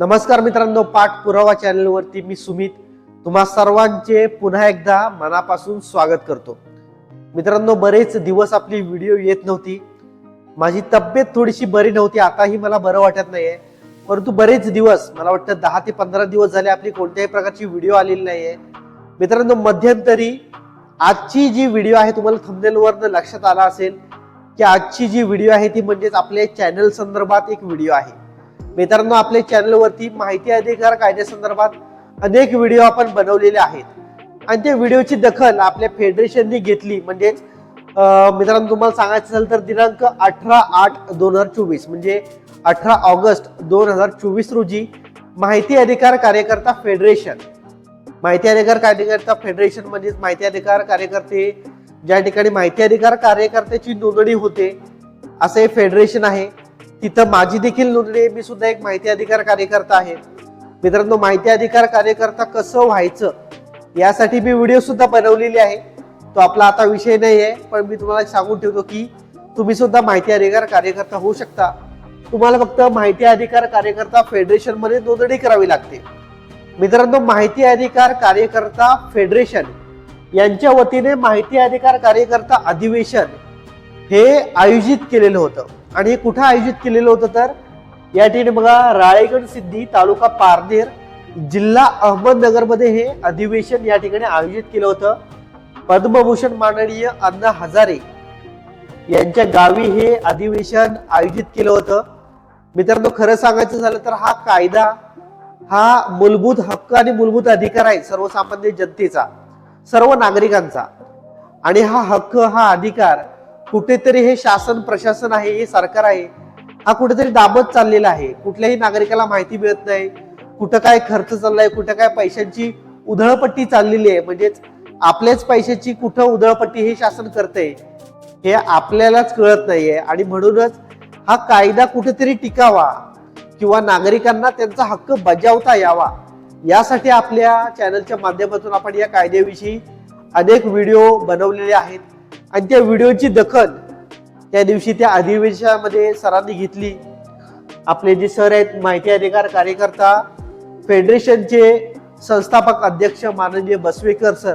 नमस्कार मित्रांनो पाठ पुरावा चॅनलवरती मी सुमित. तुम्हा सर्वांचे पुन्हा एकदा मनापासून स्वागत करतो. मित्रांनो बरेच दिवस आपली व्हिडिओ येत नव्हती. माझी तब्येत थोडीशी बरी नव्हती आताही मला बरं वाटत नाहीये. परंतु बरेच दिवस मला वाटतं दहा ते पंधरा दिवस झाले आपली कोणत्याही प्रकारची व्हिडिओ आलेली नाहीये. मित्रांनो मध्यंतरी आजची जी व्हिडिओ आहे तुम्हाला थंबनेलवरनं लक्षात आला असेल की आजची जी व्हिडिओ आहे ती म्हणजेच आपल्या चॅनल संदर्भात एक व्हिडिओ आहे. मित्रांनो आपल्या चॅनलवरती माहिती अधिकार कायद्यासंदर्भात अनेक व्हिडिओ आपण बनवलेले आहेत. आणि त्या व्हिडिओची दखल आपल्या फेडरेशनने घेतली. म्हणजेच मित्रांनो तुम्हाला सांगायचं असेल तर दिनांक अठरा आठ दोन हजार चोवीस म्हणजे अठरा ऑगस्ट दोन हजार चोवीस रोजी माहिती अधिकार कार्यकर्ता फेडरेशन माहिती अधिकार कार्यकर्ता फेडरेशन म्हणजेच माहिती अधिकार कार्यकर्ते ज्या ठिकाणी माहिती अधिकार कार्यकर्त्याची नोंदणी होते असं हे फेडरेशन आहे. तिथं माझी देखील नोंदणी आहे मी सुद्धा एक माहिती अधिकार कार्यकर्ता आहे. मित्रांनो माहिती अधिकार कार्यकर्ता कसं व्हायचं यासाठी मी व्हिडिओ सुद्धा बनवलेली आहे. तो आपला आता विषय नाही आहे पण मी तुम्हाला सांगून ठेवतो की तुम्ही सुद्धा माहिती अधिकार कार्यकर्ता होऊ शकता. तुम्हाला फक्त माहिती अधिकार कार्यकर्ता फेडरेशनमध्ये नोंदणी करावी लागते. मित्रांनो माहिती अधिकार कार्यकर्ता फेडरेशन यांच्या वतीने माहिती अधिकार कार्यकर्ता अधिवेशन हे आयोजित केलेलं होतं. आणि हे कुठं आयोजित केलेलं होतं तर? या ठिकाणी बघा राळेगण सिद्धी तालुका पारनेर जिल्हा अहमदनगरमध्ये हे अधिवेशन या ठिकाणी आयोजित केलं होतं. पद्मभूषण माननीय अण्णा हजारे यांच्या गावी हे अधिवेशन आयोजित केलं होतं. मित्रांनो खरं सांगायचं झालं तर हा कायदा हा मूलभूत हक्क आणि मूलभूत अधिकार आहे सर्वसामान्य जनतेचा सर्व नागरिकांचा. आणि हा हक्क हा अधिकार कुठेतरी हे शासन प्रशासन आहे हे सरकार आहे हा कुठेतरी दाबत चाललेला आहे. कुठल्याही नागरिकाला माहिती मिळत नाही. कुठं काय खर्च चाललाय कुठं काय पैशांची उधळपट्टी चाललेली आहे. म्हणजेच आपल्याच पैशाची कुठं उधळपट्टी हे शासन करते हे आपल्यालाच कळत नाहीये. आणि म्हणूनच हा कायदा कुठेतरी टिकावा किंवा नागरिकांना त्यांचा हक्क बजावता यावा यासाठी आपल्या चॅनलच्या माध्यमातून आपण या कायद्याविषयी अनेक व्हिडिओ बनवलेले आहेत. आणि त्या व्हिडिओची दखल त्या दिवशी त्या अधिवेशनामध्ये सरांनी घेतली. आपले जे सर आहेत माहिती अधिकार कार्यकर्ता फेडरेशनचे संस्थापक अध्यक्ष माननीय बसवेकर सर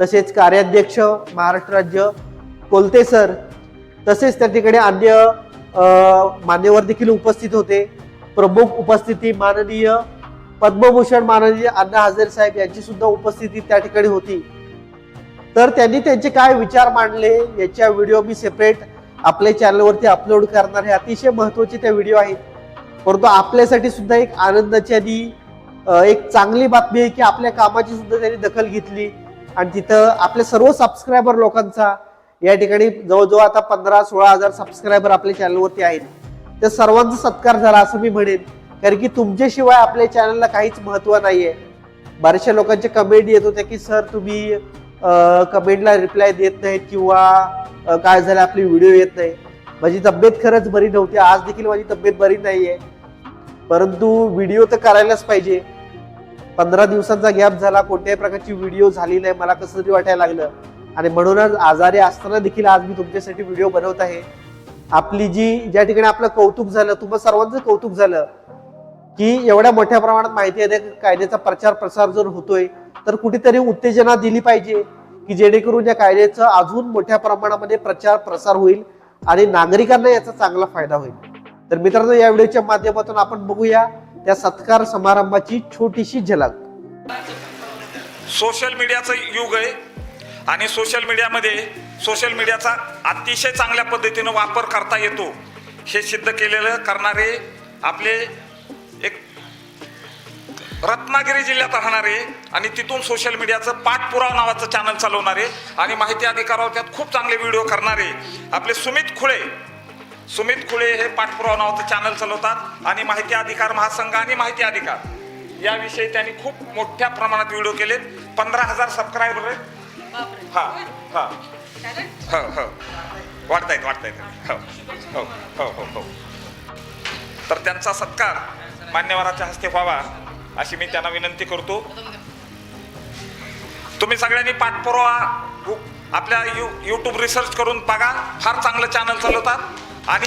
तसेच कार्याध्यक्ष महाराष्ट्र राज्य कोलते सर तसेच त्या ठिकाणी अन्य मान्यवर देखील उपस्थित होते. प्रमुख उपस्थिती माननीय पद्मभूषण माननीय अण्णा हजारे साहेब यांची सुद्धा उपस्थिती त्या ठिकाणी होती. तर त्यांनी त्यांचे काय विचार मांडले याच्या व्हिडिओ मी सेपरेट आपल्या चॅनलवरती अपलोड करणार हे अतिशय महत्त्वाचे त्या व्हिडिओ आहेत. परंतु आपल्यासाठी सुद्धा एक आनंदाची आणि एक चांगली बातमी आहे की आपल्या कामाची सुद्धा त्यांनी दखल घेतली. आणि तिथं आपल्या सर्व सबस्क्रायबर लोकांचा या ठिकाणी जवळजवळ आता पंधरा सोळा हजार सबस्क्रायबर आपल्या चॅनलवरती आहेत. त्या सर्वांचा सत्कार झाला असं मी म्हणेन. कारण की तुमच्याशिवाय आपल्या चॅनलला काहीच महत्त्व नाहीये. बऱ्याचशा लोकांचे कमेंट येत होते की सर तुम्ही कमेंटला रिप्लाय देत नाहीत किंवा काय झालं आपली व्हिडिओ येत नाही माझी तब्येत खरंच बरी नव्हती. आज देखील माझी तब्येत बरी नाही आहे परंतु व्हिडिओ तर करायलाच पाहिजे. पंधरा दिवसांचा गॅप झाला कोणत्याही प्रकारची व्हिडिओ झाली नाही. मला कसं तरी वाटायला लागलं. आणि म्हणूनच आजारी असताना देखील आज मी तुमच्यासाठी व्हिडिओ बनवत आहे. आपली जी ज्या ठिकाणी आपलं कौतुक झालं तुम्हा सर्वांचं कौतुक झालं की एवढ्या मोठ्या प्रमाणात माहिती आहे कायद्याचा प्रचार प्रसार जर होतोय तर कुठेतरी उत्तेजना दिली पाहिजे की जेणेकरून या कायद्याचा अजून मोठ्या प्रमाणामध्ये प्रचार प्रसार होईल आणि नागरिकांना याचा चांगला फायदा होईल. तर मित्रांनो या व्हिडिओच्या माध्यमातून आपण बघूया त्या सत्कार समारंभाची छोटीशी झलक. सोशल मीडियाचं युग आहे आणि सोशल मीडियामध्ये सोशल मीडियाचा अतिशय चांगल्या पद्धतीनं वापर करता येतो हे सिद्ध केलेलं करणारे आपले रत्नागिरी जिल्ह्यात राहणारे आणि तिथून सोशल मीडियाचं पाठपुरावा नावाचं चॅनल चालवणारे आणि माहिती अधिकारावर त्यात खूप चांगले व्हिडिओ करणारे आपले सुमित खुळे. सुमित खुळे हे पाठपुरावा नावाचं चॅनल चालवतात आणि माहिती अधिकार महासंघ आणि माहिती अधिकार याविषयी त्यांनी खूप मोठ्या प्रमाणात व्हिडिओ केलेत. पंधरा हजार सबस्क्रायबर आहेत. हा हा. हो हो. वाढतायत वाढतायत. हो हो हो हो हो. तर त्यांचा सत्कार मान्यवराच्या हस्ते व्हावा. अशी मी त्यांना विनंती करतो. तुम्ही सगळ्यांनी पाठपुरावा आपल्या यू यूट्यूब रिसर्च करून बघा. फार चांगलं चॅनल चालवतात. आणि